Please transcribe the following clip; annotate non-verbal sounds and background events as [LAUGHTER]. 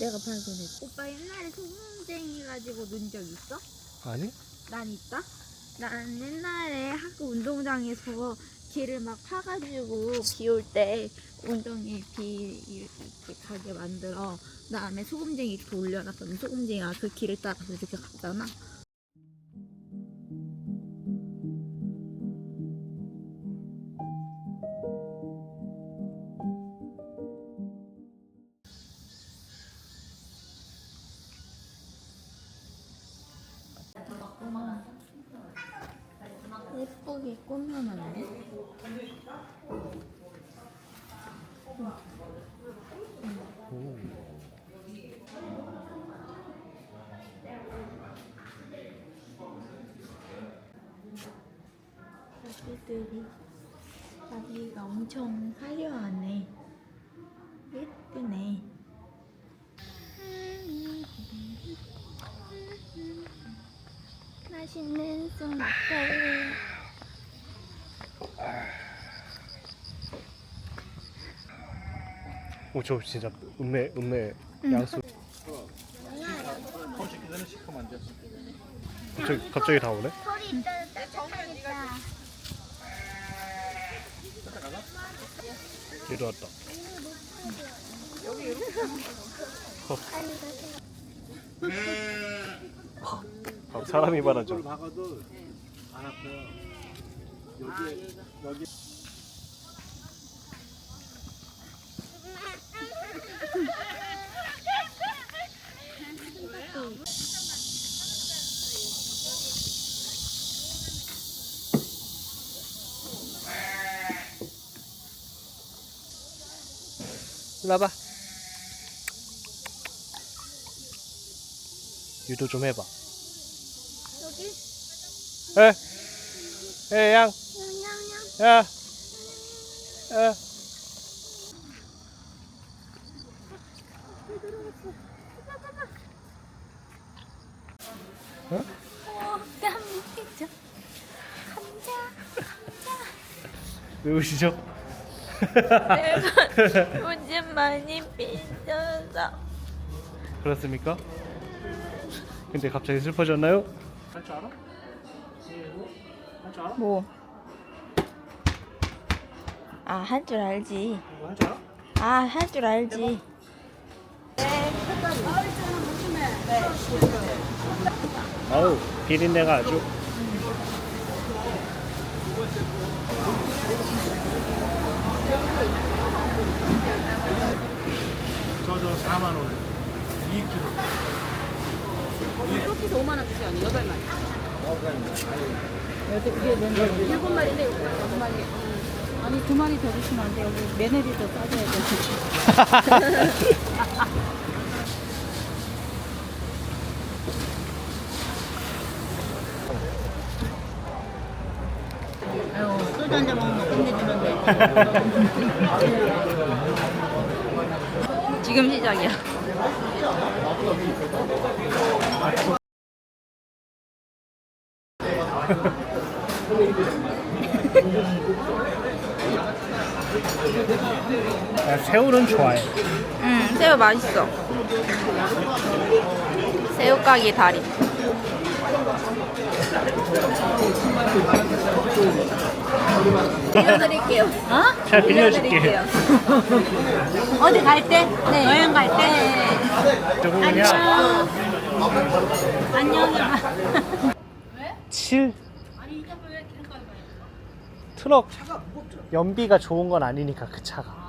내가 발견했어. 오빠 옛날에 소금쟁이 가지고 논 적 있어? 아니? 난 있다. 난 옛날에 학교 운동장에서 길을 막 파가지고 비 올 때 운동에 비 이렇게 가게 만들어 그다음에 소금쟁이 이렇게 올려놨더니 소금쟁이가 그 길을 따라서 이렇게 갔잖아. 예쁘게 꾸며놨네. 오. 아기들이 아기가 엄청 화려하네. 예쁘네. 맛있는 소라떼. 오, 저 진짜 음메 음메 응. 양수. 갑자기 갑자기 다 오네? 따뜻하겠다. 얘도 왔다. 어. 사람이 많아져. 박아도 안 아파요. 여기 여기 일로 와봐. 유도 좀 해봐. 여기 에, 에, 양, 냥냥. 야, 야. 오, 깜짝이야. 감자. 왜 우시죠? 내가 요즘 많이 삐져서. 그렇습니까? 근데 갑자기 슬퍼졌나요? 할 줄 알아? 할 줄 알아? 뭐? 아, 할 줄 알지. 이거 할줄 알아? 아, 할 줄 알지. 아우 비린내가 아주 저저 4만 원. 2kg. 커피에서 5만 원짜리 아니 8마리. 여덟 개 네, 일곱 마리네 여섯 마리. 아니 두 마리 더 주시면 안 돼요. 여기 메네리도 싸줘야 돼. 아유 소주 한잔 먹으면 끝내주는데. 지금 시작이야. 나 새우는 좋아해 응, 새우 맛있어. 새우까기 다리. 빌려드릴게요. 어? 자 빌려줄게 [LAUGHS] 어디 갈 때? 네. 여행 갈 때? 안녕. 7 트럭 연비가 좋은 건 아니니까 그 차가